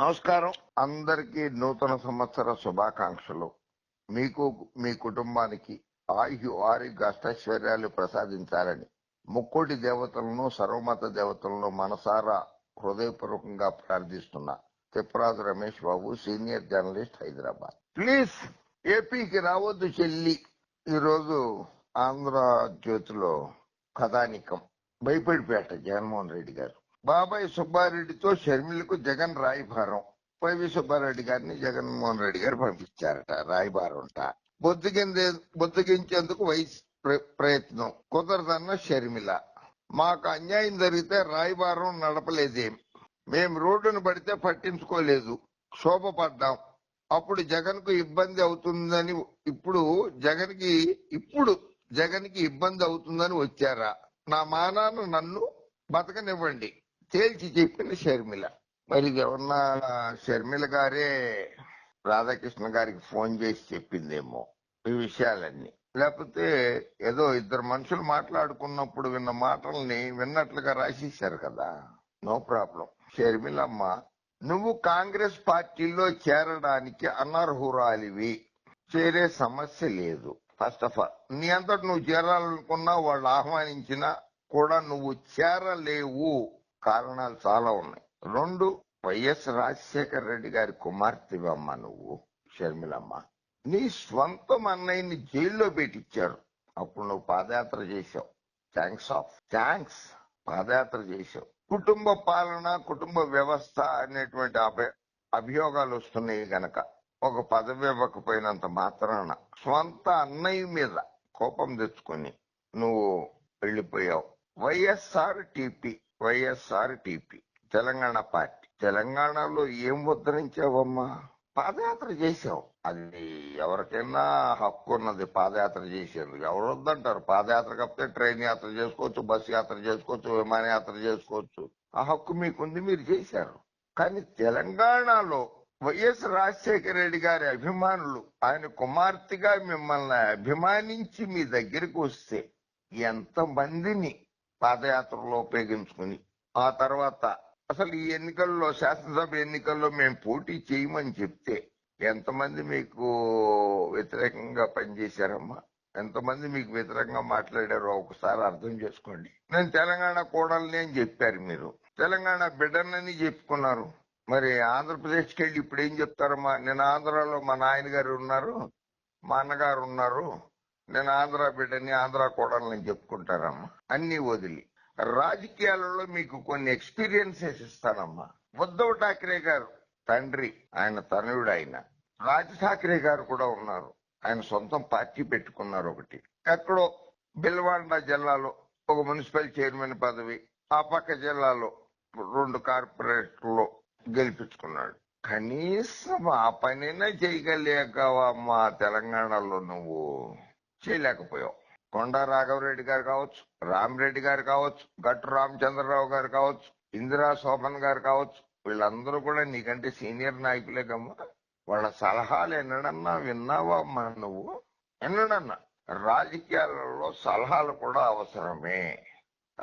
నమస్కారం. అందరికీ నూతన సంవత్సర శుభాకాంక్షలు. మీకు మీ కుటుంబానికి ఆయు ఆరోగ్య అష్టైశ్వర్యాలు ప్రసాదించాలని ముక్కోటి దేవతలను సర్వమత దేవతలను మనసారా హృదయపూర్వకంగా ప్రార్థిస్తున్నా. Tipparaju Ramesh Babu senior journalist Hyderabad. Please ఏపీకి రావద్దు చెల్లి. ఈరోజు ఆంధ్ర జ్యోతిలో కథానికం. బైపడిపేట జగన్మోహన్ రెడ్డి గారు. బాబాయ్ సుబ్బారెడ్డితో షర్మిలకు జగన్ రాయభారం వైవి సుబ్బారెడ్డి గారిని జగన్మోహన్ రెడ్డి గారు పంపించారట రాయబారంట. బొద్దుగిందే బొద్దుగించేందుకు వైస్ ప్ర- ప్రయత్నం. కుదరదన్న షర్మిల. మాకు అన్యాయం జరిగితే రాయబారం నడపలేదేం. మేము రోడ్డును పడితే పట్టించుకోలేదు. శోభపడ్డాం అప్పుడు జగన్కు ఇబ్బంది అవుతుందని ఇప్పుడు జగన్కి ఇప్పుడు జగన్కి ఇబ్బంది అవుతుందని వచ్చారా? నా మానాన్న నన్ను బతకనివ్వండి. తేల్చి చెప్పింది షర్మిల. మరి ఇది ఏమన్నా షర్మిల గారే రాధాకృష్ణ గారికి ఫోన్ చేసి చెప్పిందేమో ఈ విషయాలన్నీ. లేకపోతే ఏదో ఇద్దరు మనుషులు మాట్లాడుకున్నప్పుడు విన్న మాటల్ని విన్నట్లుగా రాసేశారు కదా. No problem. షర్మిలమ్మ నువ్వు కాంగ్రెస్ పార్టీలో చేరడానికి అనర్హురాలివి. చేరే సమస్య లేదు. ఫస్ట్ ఆఫ్ ఆల్ నీ అంతటి నువ్వు చేరాలనుకున్నా వాళ్ళు ఆహ్వానించినా కూడా నువ్వు చేరలేవు. కారణాలు చాలా ఉన్నాయి. రెండు వైఎస్ రాజశేఖర రెడ్డి గారి కుమార్తెవమ్మ నువ్వు షర్మిలమ్మ. నీ స్వంతం అన్నయ్యని జైల్లో పెట్టించారు అప్పుడు నువ్వు పాదయాత్ర చేశావు. థ్యాంక్స్ ఆఫ్ థ్యాంక్స్ పాదయాత్ర చేశావు. కుటుంబ పాలన కుటుంబ వ్యవస్థ అనేటువంటి అభి- అభియోగాలు వస్తున్నాయి గనక. ఒక పదవి ఇవ్వకపోయినంత మాత్రాన స్వంత అన్నయ్య మీద కోపం తెచ్చుకొని నువ్వు వెళ్ళిపోయావు. YSR TP. YSR TP Telangana party. తెలంగాణలో ఏం ఉద్ధరించావమ్మా? పాదయాత్ర చేశావు. అది ఎవరికైనా హక్కు ఉన్నది పాదయాత్ర చేసేందుకు. ఎవరు వద్దంటారు? పాదయాత్ర కాకపోతే ట్రైన్ యాత్ర చేసుకోవచ్చు బస్సు యాత్ర చేసుకోవచ్చు విమాన యాత్ర చేసుకోవచ్చు. ఆ హక్కు మీకుంది మీరు చేశారు. కానీ తెలంగాణలో వైఎస్ రాజశేఖర రెడ్డి గారి అభిమానులు ఆయన కుమార్తెగా మిమ్మల్ని అభిమానించి మీ దగ్గరికి వస్తే ఎంత మందిని పాదయాత్రలో ఉపయోగించుకుని ఆ తర్వాత అసలు ఈ ఎన్నికల్లో శాసనసభ ఎన్నికల్లో మేము పోటీ చేయమని చెప్తే ఎంతమంది మీకు వ్యతిరేకంగా పనిచేశారమ్మా? ఎంతమంది మీకు వ్యతిరేకంగా మాట్లాడారో ఒకసారి అర్థం చేసుకోండి. నేను తెలంగాణ కోడల్ని అని చెప్పారు మీరు. తెలంగాణ బిడ్డనని చెప్పుకున్నారు. మరి ఆంధ్రప్రదేశ్కి వెళ్ళి ఇప్పుడు ఏం చెప్తారమ్మా? నేను ఆంధ్రాలో మా నాయన గారు ఉన్నారు మా అన్నగారు ఉన్నారు. నేను ఆంధ్ర బిడ్డని ఆంధ్ర కోడలని చెప్పుకుంటారమ్మా అన్ని వదిలి. రాజకీయాలలో మీకు కొన్ని ఎక్స్పీరియన్సెస్ ఇస్తానమ్మా. ఉద్ధవ్ ఠాక్రే గారు తండ్రి ఆయన తనయుడు ఆయన రాజ్ ఠాక్రే గారు కూడా ఉన్నారు. ఆయన సొంతం పార్టీ పెట్టుకున్నారు ఒకటి. ఎక్కడో బిల్వాండ జిల్లాలో ఒక మున్సిపల్ చైర్మన్ పదవి ఆ పక్క జిల్లాలో రెండు కార్పొరేట్లో గెలిపించుకున్నాడు. కనీసం ఆ పనైనా చేయగలిగావమ్మా తెలంగాణలో నువ్వు? చేయలేకపోయావు కొండా రాఘవరెడ్డి గారు కావచ్చు రామిరెడ్డి గారు కావచ్చు గట్టు రామచంద్రరావు గారు కావచ్చు ఇందిరా శోభన్ గారు కావచ్చు వీళ్ళందరూ కూడా నీకంటే సీనియర్ నాయకులే కమ్మా. వాళ్ళ సలహాలు ఎన్నడన్నా విన్నావా అమ్మా నువ్వు? ఎన్నడన్నా? రాజకీయాలలో సలహాలు కూడా అవసరమే.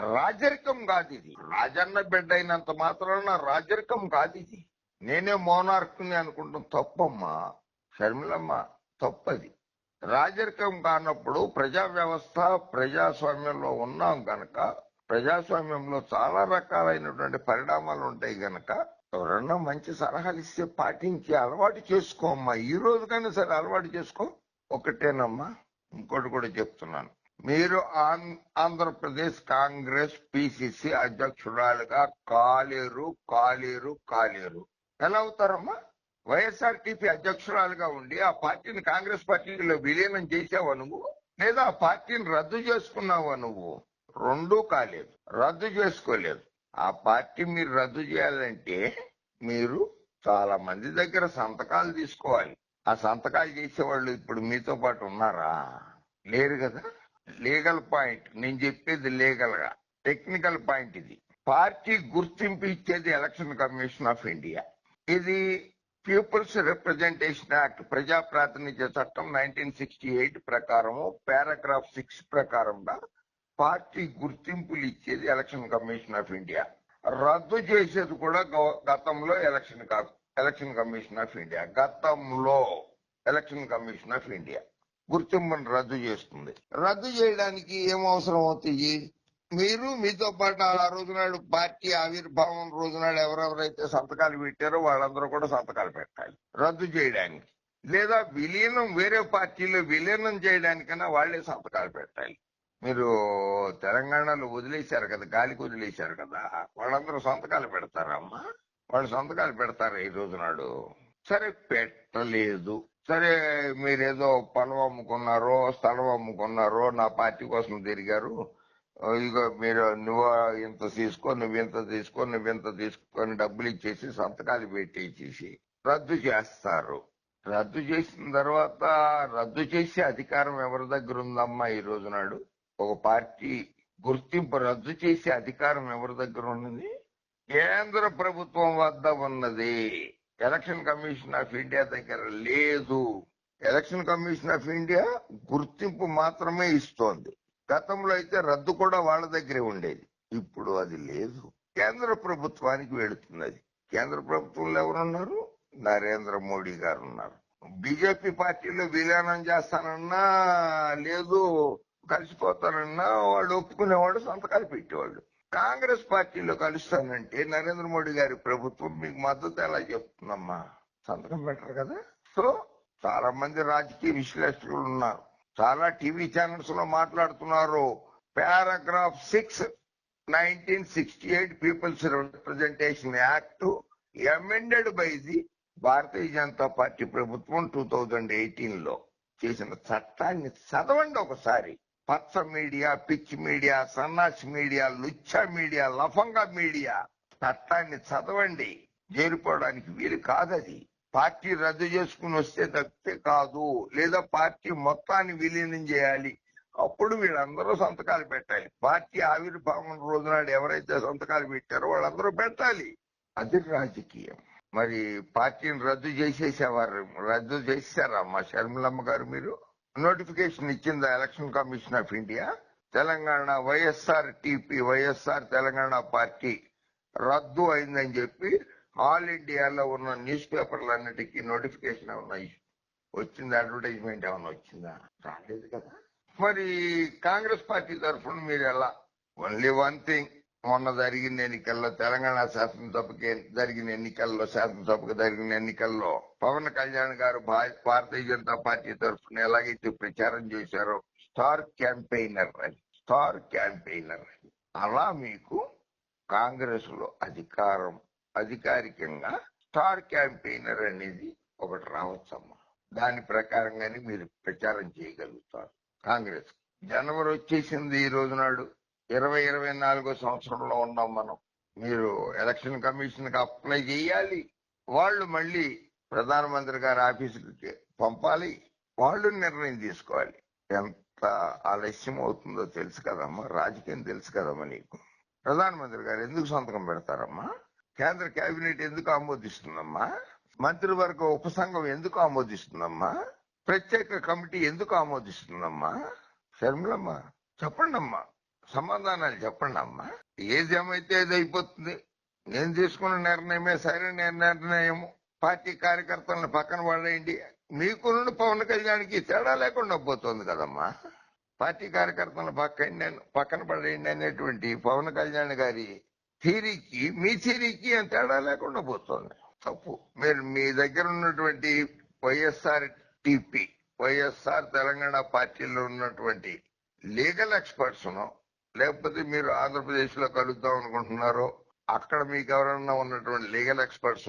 రాజరికం కాదు ఇది. రాజన్న బిడ్డ అయినంత మాత్రాన రాజరికం కాదు ఇది. నేనే మోనార్క్ని అనుకుంటాం తప్పమ్మా. షర్మిలమ్మ తప్పది. రాజరికం కానప్పుడు ప్రజా వ్యవస్థ ప్రజాస్వామ్యంలో ఉన్నాం గనక ప్రజాస్వామ్యంలో చాలా రకాలైనటువంటి పరిణామాలు ఉంటాయి గనక ఎవరన్నా మంచి సలహాలు ఇస్తే పాటించి అలవాటు చేసుకోమ్మా ఈ రోజుకైనా సరే అలవాటు చేసుకో. ఒకటేనమ్మా ఇంకోటి కూడా చెప్తున్నాను. మీరు ఆం- ఆంధ్రప్రదేశ్ కాంగ్రెస్ పిసిసి అధ్యక్షురాలుగా కాలేరు కాలేరు కాలేరు. ఎలా అవుతారమ్మా? వైఎస్ఆర్టీపీ అధ్యక్షురాలుగా ఉండి ఆ పార్టీని కాంగ్రెస్ పార్టీలో విలీనం చేసావా నువ్వు? లేదా ఆ పార్టీని రద్దు చేసుకున్నావా నువ్వు? రెండూ కాలేదు. రద్దు చేసుకోలేదు. ఆ పార్టీ మీరు రద్దు చేయాలంటే మీరు చాలా మంది దగ్గర సంతకాలు తీసుకోవాలి. ఆ సంతకాలు చేసేవాళ్ళు ఇప్పుడు మీతో పాటు ఉన్నారా? లేరు కదా. Legal point. నేను చెప్పేది లీగల్గా టెక్నికల్ పాయింట్ ఇది. పార్టీ గుర్తింపు ఇచ్చేది ఎలక్షన్ కమిషన్ ఆఫ్ ఇండియా. ఇది పీపుల్స్ రిప్రజెంటేషన్ యాక్ట్ ప్రజా ప్రాతినిధ్య చట్టం నైన్టీన్ సిక్స్టీ ఎయిట్ ప్రకారము పారాగ్రాఫ్ సిక్స్ ప్రకారంగా పార్టీ గుర్తింపులు ఇచ్చేది ఎలక్షన్ కమిషన్ ఆఫ్ ఇండియా రద్దు చేసేది కూడా గతంలో election election commission of India గతంలో ఎలక్షన్ కమిషన్ ఆఫ్ ఇండియా గుర్తింపును రద్దు చేస్తుంది రద్దు చేయడానికి ఏం అవసరం అవుతుంది మీరు మీతో పాటు ఆ రోజు నాడు పార్టీ ఆవిర్భావం రోజు నాడు ఎవరెవరైతే సంతకాలు పెట్టారో వాళ్ళందరూ కూడా సంతకాలు పెట్టాలి. రద్దు చేయడానికి. లేదా విలీనం వేరే పార్టీలో విలీనం చేయడానికైనా వాళ్ళే సంతకాలు పెట్టాలి. మీరు తెలంగాణలో వదిలేశారు కదా గాలికి వదిలేశారు కదా వాళ్ళందరూ సంతకాలు పెడతారమ్మా వాళ్ళు సంతకాలు పెడతారు ఈ రోజు నాడు సరే పెట్టలేదు. సరే మీరేదో పొలం అమ్ముకున్నారో స్థలం అమ్ముకున్నారో నా పార్టీ కోసం తిరిగారు. ఇక మీరు నువ్వు ఇంత తీసుకో నువ్వు ఇంత తీసుకో నువ్వు ఇంత తీసుకొని డబ్బులు ఇచ్చేసి సంతకాలు పెట్టేసేసి రద్దు చేస్తారు. రద్దు చేసిన తర్వాత రద్దు చేసే అధికారం ఎవరి దగ్గర ఉందమ్మా ఈ రోజు నాడు? ఒక పార్టీ గుర్తింపు రద్దు చేసే అధికారం ఎవరి దగ్గర ఉన్నది? కేంద్ర ప్రభుత్వం వద్ద ఉన్నది. ఎలక్షన్ కమిషన్ ఆఫ్ ఇండియా దగ్గర లేదు. ఎలక్షన్ కమిషన్ ఆఫ్ ఇండియా గుర్తింపు మాత్రమే ఇస్తోంది. గతంలో అయితే రద్దు కూడా వాళ్ళ దగ్గరే ఉండేది. ఇప్పుడు అది లేదు. కేంద్ర ప్రభుత్వానికి వెళుతున్నది కేంద్ర ప్రభుత్వంలో ఎవరున్నారు? నరేంద్ర మోడీ గారు ఉన్నారు బీజేపీ పార్టీలో విలీనం చేస్తానన్నా లేదు కలిసిపోతానన్నా వాళ్ళు ఒప్పుకునేవాడు సంతకాలు పెట్టేవాళ్ళు. కాంగ్రెస్ పార్టీలో కలుస్తానంటే నరేంద్ర మోడీ గారి ప్రభుత్వం మీకు మద్దతు ఎలా చెప్తుందమ్మా? సంతకం పెట్టరు కదా? సో చాలా మంది రాజకీయ విశ్లేషకులు ఉన్నారు. చాలా టీవీ ఛానల్స్లో మాట్లాడుతున్నారు. Paragraph six nineteen sixty eight people's representation act amended by the Bharatiya Janata party ప్రభుత్వం టూ థౌజండ్ ఎయిటీన్లో చేసిన చట్టాన్ని చదవండి ఒకసారి. పచ్చ మీడియా పిచ్ మీడియా సన్నాసి మీడియా లుచ్చ మీడియా లఫంగా మీడియా. చట్టాన్ని చదవండి. చేరిపోవడానికి వీలు కాదది. పార్టీ రద్దు చేసుకుని వస్తే తప్పితే కాదు. లేదా పార్టీ మొత్తాన్ని విలీనం చేయాలి. అప్పుడు వీళ్ళందరూ సంతకాలు పెట్టాలి. పార్టీ ఆవిర్భావం రోజు నాడు ఎవరైతే సంతకాలు పెట్టారో వాళ్ళందరూ పెట్టాలి. అది రాజకీయం. మరి పార్టీని రద్దు చేసేసేవారు రద్దు చేశారా మా షర్మిలమ్మ గారు మీరు? నోటిఫికేషన్ ఇచ్చిందా election commission of India? Telangana YSR TP YSR Telangana party రద్దు అయిందని చెప్పి ఆల్ ఇండియాలో ఉన్న న్యూస్ పేపర్లన్నిటికీ నోటిఫికేషన్ ఏమన్నా వచ్చిందా అడ్వర్టైజ్మెంట్ ఏమన్నా వచ్చిందా? రాలేదు కదా. మరి కాంగ్రెస్ పార్టీ తరఫున మీరు ఎలా? ఓన్లీ వన్ థింగ్ మొన్న జరిగిన ఎన్నికల్లో తెలంగాణ శాసనసభకి జరిగిన ఎన్నికల్లో శాసనసభకు జరిగిన ఎన్నికల్లో పవన్ కళ్యాణ్ గారు భారతీయ జనతా పార్టీ తరఫున ఎలాగైతే ప్రచారం చేశారో స్టార్ క్యాంపెయినర్ అని స్టార్ క్యాంపెయినర్ అలా మీకు కాంగ్రెస్లో అధికారం అధికారికంగా స్టార్ క్యాంపెయినర్ అనేది ఒకటి రావచ్చమ్మా. దాని ప్రకారంగానే మీరు ప్రచారం చేయగలుగుతారు. కాంగ్రెస్ జనవరి వచ్చేసింది ఈ రోజు నాడు. ఇరవై ఇరవై నాలుగో సంవత్సరంలో ఉన్నాం మనం. మీరు ఎలక్షన్ కమిషన్కి అప్లై చేయాలి. వాళ్ళు మళ్ళీ ప్రధానమంత్రి గారి ఆఫీసుకి పంపాలి. వాళ్ళు నిర్ణయం తీసుకోవాలి. ఎంత ఆలస్యం అవుతుందో తెలుసు కదమ్మా. రాజకీయం తెలుసు కదమ్మా నీకు. ప్రధానమంత్రి గారు ఎందుకు సంతకం పెడతారమ్మా? కేంద్ర కేబినెట్ ఎందుకు ఆమోదిస్తుందమ్మా? మంత్రివర్గ ఉపసంఘం ఎందుకు ఆమోదిస్తుందమ్మా? ప్రత్యేక కమిటీ ఎందుకు ఆమోదిస్తుందమ్మా? శర్మిలమ్మ చెప్పండి అమ్మా సమాధానాలు చెప్పండి అమ్మా ఏది ఏమైతే అది అయిపోతుంది? నేను తీసుకున్న నిర్ణయమే సరైన నిర్ణయం పార్టీ కార్యకర్తలను పక్కన పడేయండి. మీకు నుండి పవన్ కళ్యాణ్కి తేడా లేకుండా పోతుంది కదమ్మా. పార్టీ కార్యకర్తలను పక్కన పక్కన పడేయండి అనేటువంటి పవన్ కళ్యాణ్ గారి థీరీకి మీ థీరీకి అని తేడా లేకుండా పోతుంది. తప్పు. మీరు మీ దగ్గర ఉన్నటువంటి వైఎస్ఆర్ టిపి వైఎస్ఆర్ తెలంగాణ పార్టీలో ఉన్నటువంటి లీగల్ ఎక్స్పర్ట్స్ లేకపోతే మీరు ఆంధ్రప్రదేశ్లో కలుద్దాం అనుకుంటున్నారో అక్కడ మీకు ఎవరన్నా ఉన్నటువంటి లీగల్ ఎక్స్పర్ట్స్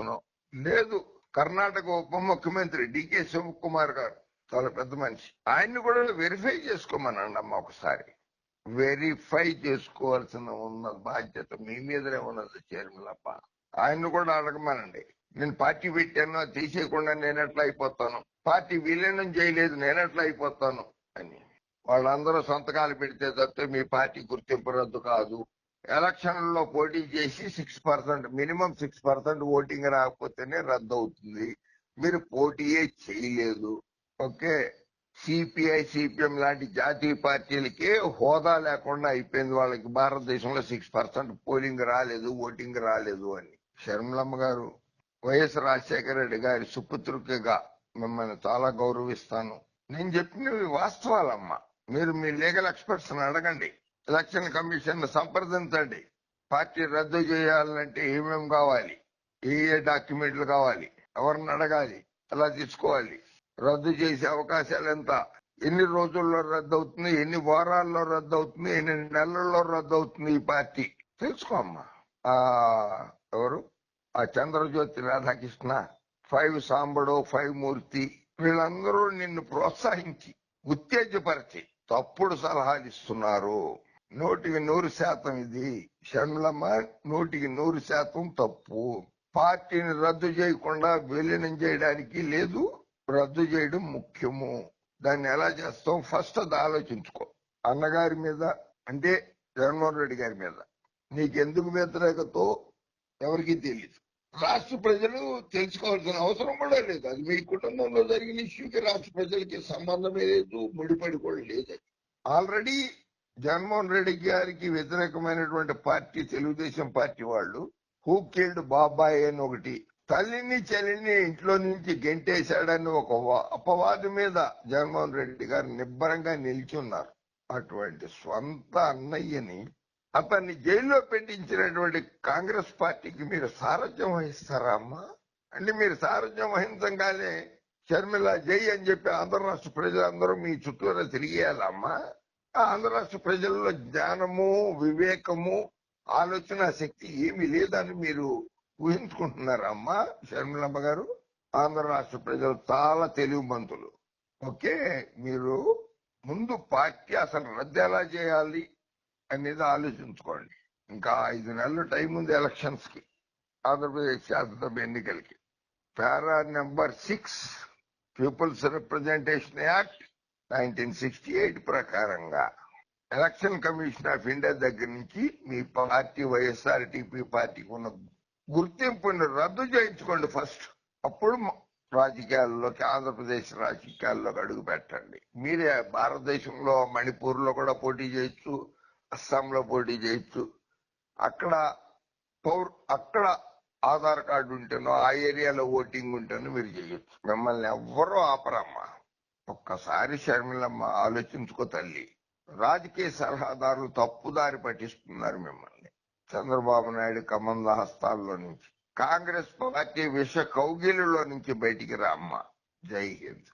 లేదు. కర్ణాటక ఉప ముఖ్యమంత్రి డికే శివకుమార్ గారు చాలా పెద్ద మనిషి. ఆయన్ని కూడా వెరిఫై చేసుకోమనండి అమ్మ ఒకసారి. వెరిఫై చేసుకోవాల్సిన ఉన్న బాధ్యత మీ మీదనే ఉన్నది చైర్మలప్ప ఆయన్ని కూడా అడగమనండి. నేను పార్టీ పెట్టాను తీసేయకుండా నేను ఎట్లా అయిపోతాను? పార్టీ విలీనం చేయలేదు నేను ఎట్లా అయిపోతాను? అని. వాళ్ళందరూ సంతకాలు పెడితే తప్పితే మీ పార్టీ గుర్తింపు రద్దు కాదు. ఎలక్షన్లలో పోటీ చేసి six percent minimum six percent voting రాకపోతేనే రద్దు అవుతుంది మీరు పోటీయే చేయలేదు. ఓకే? సిపిఐ సిపిఎం లాంటి జాతీయ పార్టీలకే హోదా లేకుండా అయిపోయింది వాళ్ళకి. భారతదేశంలో సిక్స్ పర్సెంట్ పోలింగ్ రాలేదు ఓటింగ్ రాలేదు అని. శర్మలమ్మ గారు వైఎస్ రాజశేఖర రెడ్డి గారి సుపుత్రికగా మిమ్మల్ని చాలా గౌరవిస్తాను. నేను చెప్పినవి వాస్తవాలమ్మా. మీరు మీ లీగల్ ఎక్స్పర్ట్స్ అడగండి. ఎలక్షన్ కమిషన్ సంప్రదించండి. పార్టీ రద్దు చేయాలంటే ఏమేమి కావాలి? ఏ ఏ డాక్యుమెంట్లు కావాలి? ఎవరిని అడగాలి? ఎలా తీసుకోవాలి? రద్దు చేసే అవకాశాలు ఎంత? ఎన్ని రోజుల్లో రద్దు అవుతుంది ఎన్ని వారాల్లో రద్దు అవుతుంది ఎన్ని నెలల్లో రద్దు అవుతుంది ఈ పార్టీ? తెలుసుకో అమ్మా. ఆ ఎవరు? ఆ చంద్రజ్యోతి రాధాకృష్ణ ఫైవ్ సాంబడు ఫైవ్ మూర్తి వీళ్ళందరూ నిన్ను ప్రోత్సహించి ఉత్తేజపరిచి తప్పుడు సలహాలు ఇస్తున్నారు నూటికి నూరు శాతం ఇది. షణ్లమ్మ నూటికి నూరు శాతం తప్పు. పార్టీని రద్దు చేయకుండా విలీనం చేయడానికి లేదు. రద్దు చేయడం ముఖ్యము. దాన్ని ఎలా చేస్తాం ఫస్ట్ అది ఆలోచించుకో. అన్నగారి మీద అంటే జగన్మోహన్ రెడ్డి గారి మీద. నీకెందుకు వ్యతిరేకతో? ఎవరికి తెలియదు రాష్ట్ర ప్రజలు తెలుసుకోవాల్సిన అవసరం కూడా లేదు. అది మీ కుటుంబంలో జరిగిన ఇష్యూకి రాష్ట్ర ప్రజలకి సంబంధమే లేదు ముడిపడి కూడా లేదు. ఆల్రెడీ జగన్మోహన్ రెడ్డి గారికి వ్యతిరేకమైనటువంటి పార్టీ తెలుగుదేశం పార్టీ వాళ్ళు హూ కిల్డ్ బాబాయ్ అని ఒకటి తల్లిని చెల్లిని ఇంట్లో నుంచి గెంటేశాడని ఒక వా- అపవాదు మీద జగన్మోహన్ రెడ్డి గారు నిబ్బరంగా నిల్చున్నారు. అటువంటి స్వంత అన్నయ్యని అతన్ని జైల్లో పెట్టించినటువంటి కాంగ్రెస్ పార్టీకి మీరు సారథ్యం వహిస్తారా అమ్మా? అంటే మీరు సారథ్యం వహించగానే షర్మిల జై అని చెప్పి ఆంధ్ర రాష్ట్ర ప్రజలందరూ మీ చుట్టూరా తిరిగేయాలమ్మా ఆంధ్ర రాష్ట్ర ప్రజల్లో జ్ఞానము వివేకము ఆలోచన శక్తి ఏమీ లేదని మీరు ఊహించుకుంటున్నారా అమ్మా షర్మిలమ్మ గారు. ఆంధ్ర రాష్ట్ర ప్రజలు చాలా తెలివిమంతులు. ఓకే మీరు ముందు పార్టీ అసలు రద్దు ఎలా చేయాలి అనేది ఆలోచించుకోండి. ఇంకా ఐదు నెలలు టైం ఉంది ఎలక్షన్స్కి ఆంధ్రప్రదేశ్ శాసనసభ ఎన్నికలకి. Para number six people's representation act nineteen sixty eight ప్రకారంగా ఎలక్షన్ కమిషన్ ఆఫ్ ఇండియా దగ్గర నుంచి మీ పార్టీ వైఎస్ఆర్ టీపీ పార్టీకి ఉన్న గుర్తింపుని రద్దు చేయించుకోండి ఫస్ట్. అప్పుడు రాజకీయాల్లోకి ఆంధ్రప్రదేశ్ రాజకీయాల్లోకి అడుగు పెట్టండి. మీరే భారతదేశంలో మణిపూర్లో కూడా పోటీ చేయొచ్చు అస్సాంలో పోటీ చేయొచ్చు. అక్కడ పౌర్ అక్కడ ఆధార్ కార్డు ఉంటేనో ఆ ఏరియాలో ఓటింగ్ ఉంటేనో మీరు చేయొచ్చు. మిమ్మల్ని ఎవ్వరూ ఆపరమ్మా. ఒక్కసారి షర్మిలమ్మ ఆలోచించుకో తల్లి. రాజకీయ సలహాదారులు తప్పుదారి పట్టిస్తున్నారు మిమ్మల్ని. చంద్రబాబు నాయుడు కమంద హస్తాల్లో నుంచి. కాంగ్రెస్ పార్టీ విష కౌగిలిలో నుంచి బయటికి రామ్మ జై హింద్.